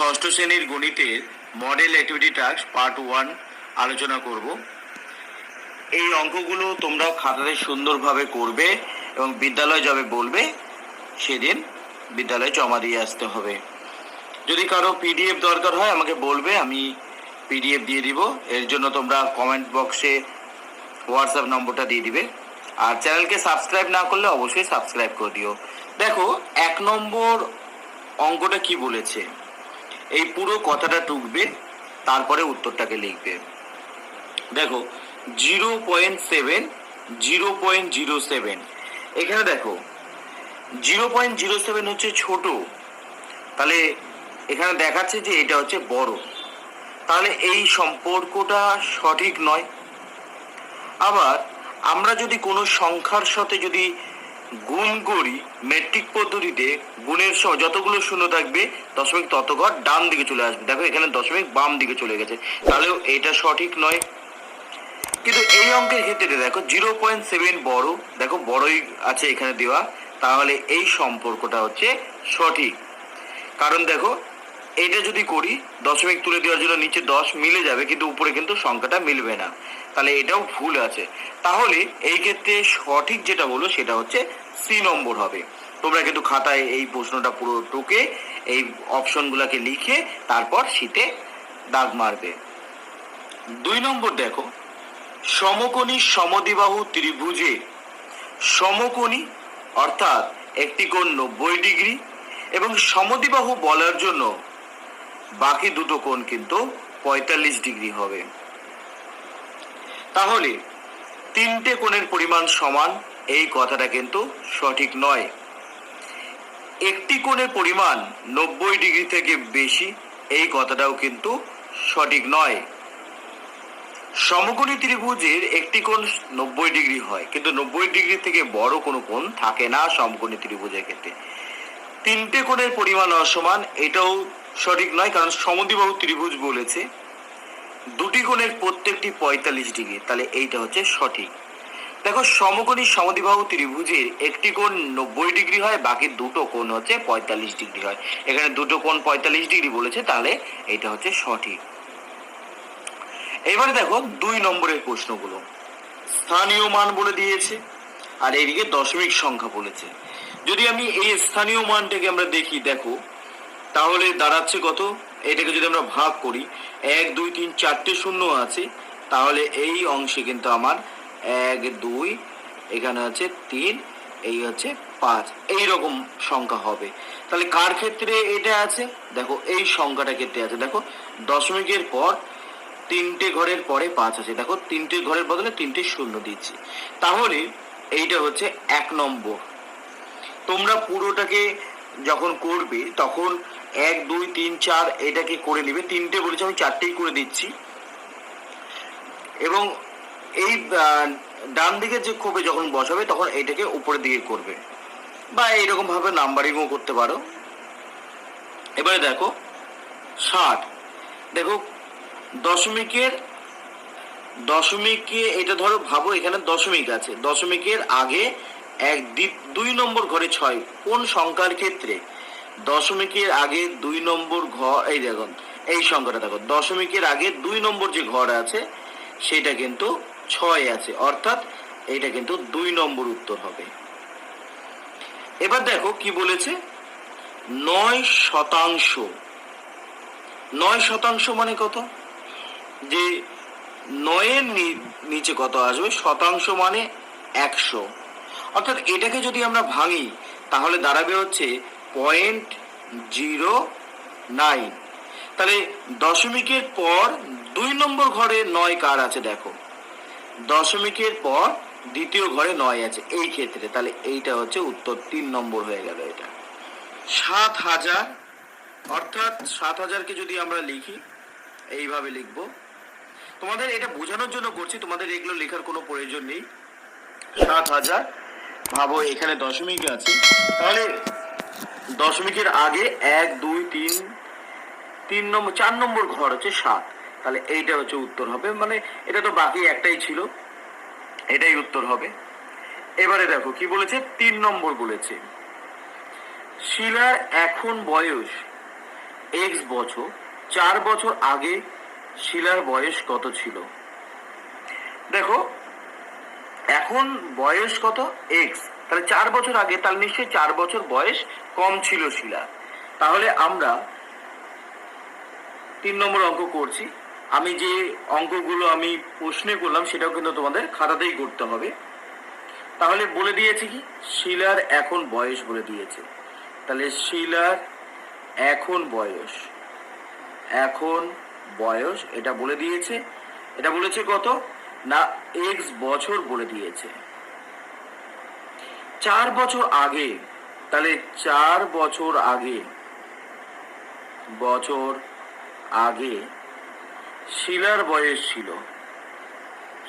ষষ্ঠ শ্রেণির গণিতের model activity task part one আলোচনা করব। এই অঙ্কগুলো তোমরা খাতাতে সুন্দরভাবে করবে এবং বিদ্যালয় যাবে বলবে, সেদিন বিদ্যালয়ে জমা দিয়ে আসতে হবে। যদি কারও পিডিএফ দরকার হয়, আমাকে বলবে, আমি পিডিএফ দিয়ে দিব। এর জন্য তোমরা কমেন্ট বক্সে হোয়াটসঅ্যাপ নম্বরটা দিয়ে দিবে। আর চ্যানেলকে সাবস্ক্রাইব না করলে অবশ্যই সাবস্ক্রাইব করে দিও। দেখো, এক নম্বর অঙ্কটা কি বলেছে? এই পুরো কথাটা টুকবে, তারপরে উত্তরটাকে লিখবে। দেখো, zero point seven, zero point zero seven. এখানে দেখো, জিরো পয়েন্ট জিরো সেভেন হচ্ছে ছোট। তাহলে এখানে দেখাচ্ছে যে এটা হচ্ছে বড়। তাহলে এই সম্পর্কটা সঠিক নয়। আবার আমরা যদি কোনো সংখ্যার সাথে যদি গুণ করি মেট্রিক পদ্ধতিতে গুণের সহ যতগুলো শূন্য থাকবে, দশমিক তত ঘর ডান দিকে চলে আসবে। দেখো এখানে দশমিক বাম দিকে চলে গেছে। তাহলেও এটা সঠিক নয়। কিন্তু এই অঙ্কের ক্ষেত্রে দেখো জিরো পয়েন্ট সেভেন বড়, দেখো বড়ই আছে এখানে দেওয়া। তাহলে এই সম্পর্কটা হচ্ছে সঠিক। কারণ দেখো এটা যদি করি, দশমিক তুলে দেওয়ার জন্য নিচে দশ মিলে যাবে, কিন্তু উপরে কিন্তু সংখ্যাটা মিলবে না। তাহলে এটাও ভুল আছে। তাহলে এই ক্ষেত্রে সঠিক যেটা বলো সেটা হচ্ছে সি নম্বর হবে। তোমরা কিন্তু খাতায় এই প্রশ্নটা পুরো টুকে এই অপশনগুলোকে লিখে তারপর শীতে দাগ মারবে। দুই নম্বর দেখো, সমকোণী সমদ্বিবাহু ত্রিভুজে সমকোণী, অর্থাৎ একটি কোণ নব্বই ডিগ্রি এবং সমদ্বিবাহু বলার জন্য বাকি দুটো কোণ কিন্তু পঁয়তাল্লিশ ডিগ্রি হবে। তাহলে তিনটে কোণের পরিমাণ সমান এই কথাটা কিন্তু সঠিক নয়। একটি কোণের পরিমাণ নব্বই ডিগ্রি থেকে বেশি এই কথাটাও কিন্তু সঠিক নয়। সমকোণী ত্রিভুজের একটি কোণ নব্বই ডিগ্রি হয়, কিন্তু নব্বই ডিগ্রি থেকে বড় কোনো কোণ থাকে না সমকোণী ত্রিভুজের ক্ষেত্রে। তিনটে কোণের পরিমাণ অসমান, এটাও সঠিক নয়, কারণ সমদ্বিবাহু ত্রিভুজ বলেছে দুটি কোণের প্রত্যেকটি পঁয়তাল্লিশ ডিগ্রি। তাহলে এইটা হচ্ছে সঠিক। দেখো, সমকোণী সমদ্বিবাহু ত্রিভুজের একটি কোণ নব্বই ডিগ্রি হয়, বাকি দুটো কোণ হচ্ছে পঁয়তাল্লিশ ডিগ্রি হয়। এখানে দুটো কোণ পঁয়তাল্লিশ ডিগ্রি বলেছে, তাহলে এটা হচ্ছে সঠিক। এবারে দেখো, দুই নম্বরের প্রশ্নগুলো। স্থানীয় মান বলে দিয়েছে, আর এদিকে দশমিক সংখ্যা বলেছে। যদি আমি এই স্থানীয় মানটাকে আমরা দেখি, দেখো তাহলে দাঁড়াচ্ছে কত? এটাকে যদি আমরা ভাগ করি, এক, দুই, তিন, চারটে শূন্য আছে, তাহলে এই অংশে কিন্তু আমার এক, দুই, এখানে হচ্ছে তিন, এই হচ্ছে পাঁচ। এই রকম সংখ্যা হবে। তাহলে কার ক্ষেত্রে এটা আছে? দেখো, এই সংখ্যাটা ক্ষেত্রে আছে। দেখো, দশমিকের পর তিনটে ঘরের পরে পাঁচ আছে। দেখো, তিনটে ঘরের বদলে তিনটে শূন্য দিচ্ছি। তাহলে এইটা হচ্ছে এক নম্বর। তোমরা পুরোটাকে যখন করবে, তখন এক, দুই, তিন, চার এটাকে করে নিবে। তিনটে বলেছে, আমি চারটেই করে দিচ্ছি। এবং এই ডান দিকে যে খোপে যখন বসাবে, তখন এটাকে উপরের দিকে করবে। বা এইরকম ভাবে নাম্বারিংও করতে পারো। এবারে দেখো, ষাট। দেখো, দশমিকের, দশমিকে এটা ধরো ভাবো এখানে দশমিক আছে। দশমিকের আগে এক দুই নম্বর ঘরে ছয়। কোন সংখ্যার ক্ষেত্রে? দশমিকের আগে দুই নম্বর ঘর এই দেখুন, এই সংখ্যাটা দেখো। দশমিকের আগে দুই নম্বর যে ঘর আছে, সেটা কিন্তু ছয় আছে। অর্থাৎ এটা কিন্তু দুই নম্বর উত্তর হবে। এবার দেখো কি বলেছে? নয় শতাংশ। নয় শতাংশ মানে কত? যে নয়ের নিচে কত আসবে? শতাংশ মানে একশো। অর্থাৎ এটাকে যদি আমরা ভাঙি, তাহলে দাঁড়াবে হচ্ছে পয়েন্ট জিরো নাইন তাহলে দশমিকের পর দুই নম্বর ঘরে নয় কার আছে দেখো? দশমিকের পর দ্বিতীয় ঘরে নয় আছে এই ক্ষেত্রে। তাহলে এইটা হচ্ছে উত্তর তিন নম্বর হয়ে গেল এটা। সাত হাজার, অর্থাৎ সাত হাজারকে যদি আমরা লিখি, এইভাবে লিখব। তোমাদের এটা বোঝানোর জন্য করছি, তোমাদের এগুলো লেখার কোনো প্রয়োজন নেই। সাত হাজার ভাবো, এখানে দশমিক আছে। তাহলে দশমিকের আগে এক, দুই, তিন তিন নম্বর চার নম্বর ঘর হচ্ছে সাত। তাহলে এইটা হচ্ছে উত্তর হবে। মানে এটা তো বাকি একটাই ছিল। এটাই উত্তর হবে। এবারে দেখো, কি বলেছে? তিন নম্বর বলেছে। শিলার এখন বয়স এক্স বছর, চার বছর আগে শিলার বয়স কত ছিল? দেখো এখন বয়স কত? এক্স তাহলে চার বছর আগে, তাহলে নিশ্চয়ই চার বছর বয়স কম ছিল শিলা। তাহলে আমরা তিন নম্বর অঙ্ক করছি। আমি যে অঙ্কগুলো আমি প্রশ্নে করলাম, সেটাও কিন্তু তোমাদের খাতাতেই করতে হবে। তাহলে বলে দিয়েছে কি? শিলার এখন বয়স বলে দিয়েছে। তাহলে শিলার এখন বয়স। এখন বয়স, এটা বলে দিয়েছে। এটা বলেছে কত? না এক্স বছর বলে দিয়েছে। চার বছর আগে, তাহলে চার বছর আগে বছর আগে শিলার বয়স ছিল।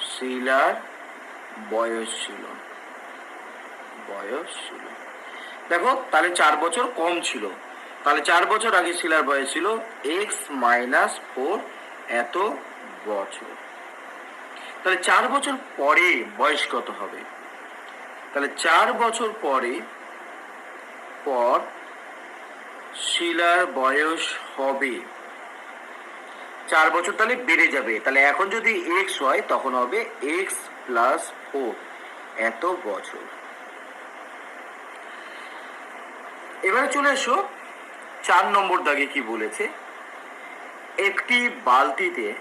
শিলার বয়স ছিল। বয়স ছিল। দেখো, তাহলে চার বছর কম ছিল। তাহলে চার বছর আগে শিলার বয়স ছিল এক্স মাইনাস ফোর এত বছর। তাহলে চার বছর পরে বয়স কত হবে? তাহলে চার বছর পরে, পর শিলার বয়স হবে। চার বছর তাহলে বেড়ে যাবে। তাহলে এখন যদি এক্স হয়, তখন হবে এক্স প্লাস ফোর এত বছর। এবারে চলে এসো, চার নম্বর দাগে কি বলেছে? একটি বালতিতে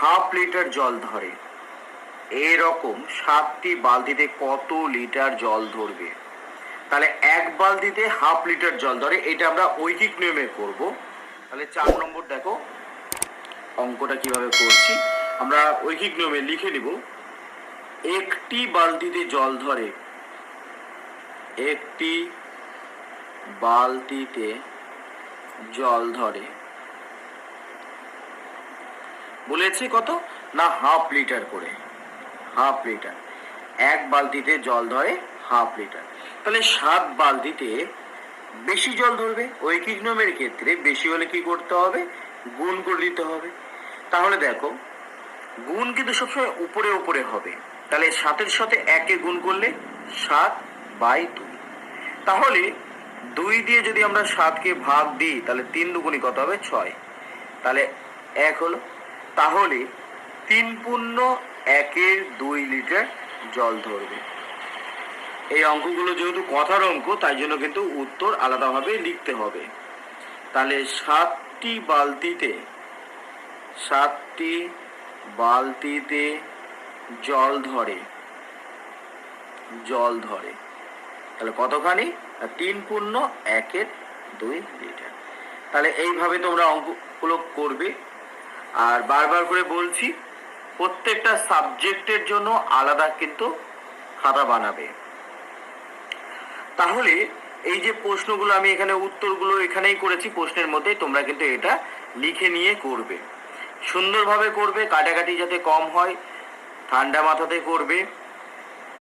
হাফ লিটার জল ধরে। এরকম সাতটি বালতিতে কত লিটার জল ধরবে? তাহলে এক বালতিতে হাফ লিটার জল ধরে, এটা আমরা ঐকিক নিয়মে করব। তাহলে চার নম্বর দেখো, অঙ্কটা কীভাবে করছি। আমরা ঐকিক নিয়মে লিখে নিব, একটি বালতিতে জল ধরে, একটি বালতিতে জল ধরে। বলেছি কত? না, হাফ লিটার করে। Half litre. এক বালতিতে জল ধরে হাফ লিটার। তাহলে সাত বালতিতে বেশি জল ধরবে। ঐকিক নিয়মের ক্ষেত্রে বেশি হলে কি করতে হবে? গুণ করে দিতে হবে। তাহলে দেখো, গুণ কিন্তু সবসময় উপরে উপরে হবে। তাহলে সাতের সাথে একে গুণ করলে সাত বাই দুই। তাহলে দুই দিয়ে যদি আমরা সাতকে ভাগ দিই, তাহলে তিন দুগুণি কত হবে? ছয়। তাহলে এক হলো, তাহলে তিন পূর্ণ একের দুই লিটার জল ধরবে। এই অঙ্কগুলো যেহেতু কথার অঙ্ক, তাই জন্য কিন্তু উত্তর আলাদাভাবে লিখতে হবে। তাহলে সাতটি বালতিতে সাতটি বালতিতে জল ধরে জল ধরে। তাহলে কতখানি? তিন পূর্ণ একের দুই লিটার। তাহলে এইভাবে তোমরা অঙ্কগুলো করবে। আর বারবার করে বলছি প্রত্যেকটা সাবজেক্টের জন্য আলাদা কিন্তু খাতা বানাবে। তাহলে এই যে প্রশ্নগুলো আমি এখানে উত্তরগুলো এখানেই করেছি, প্রশ্নের মধ্যে তোমরা কিন্তু এটা লিখে নিয়ে করবে। সুন্দরভাবে করবে, কাটাকাটি যাতে কম হয়, ঠান্ডা মাথাতে করবে।